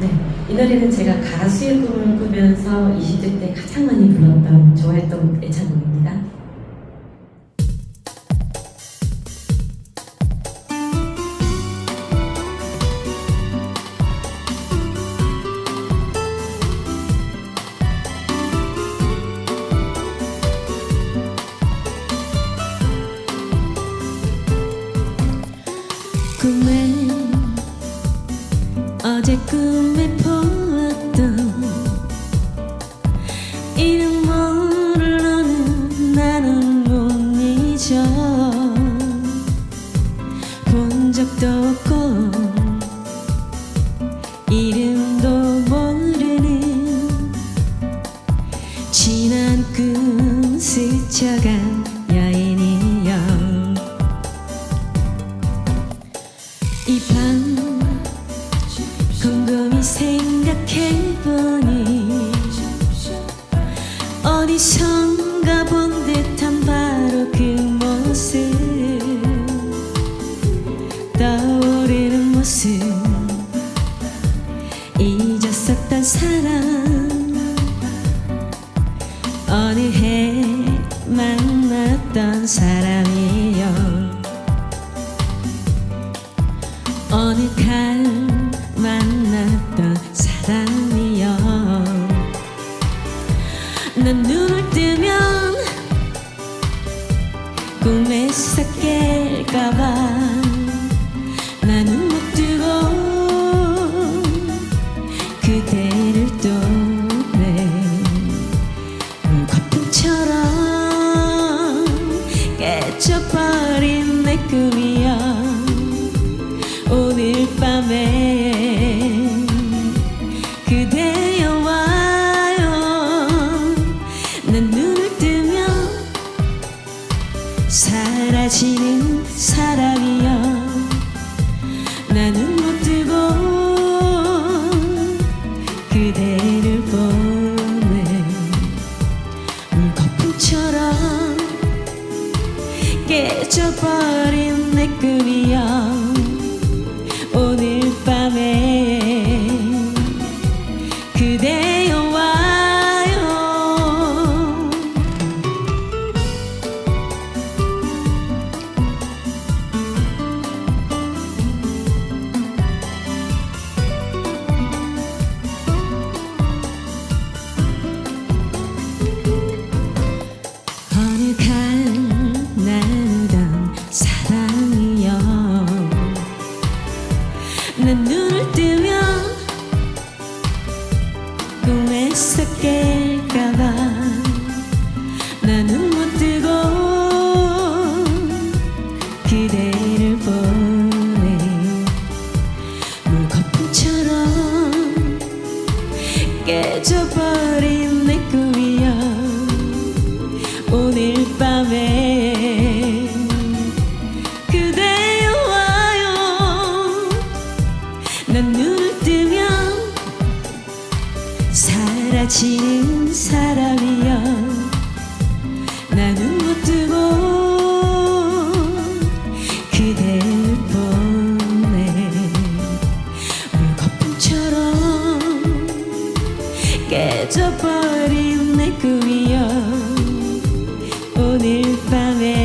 네, 이 노래는 제가 가수의 꿈을 꾸면서 20대 때 가장 많이 불렀던, 좋아했던 애창곡입니다. 꿈에 어제 꿈에 보았던 이름 모를 너는 나는 못 잊어 본 적도 없고 이름도 모르는 지난 꿈 스쳐간 여인이여. 이밤 곰곰이 생각해보니 어디선가 본 듯한 바로 그 모습. 떠오르는 모습. 잊었었던 사람 어느 해 만났던 사람 꿈에서 깰까봐 나는 못 뜨고 그대를 또내 거품처럼 깨져버린 내 꿈이 깨져 꿈에서 깰까봐. 나는 못 뜨고 그대를 보 지은 사람이여 나는 못 뜨고 그댈 보내. 물거품처럼 깨져버린 내 꿈이여 오늘 밤에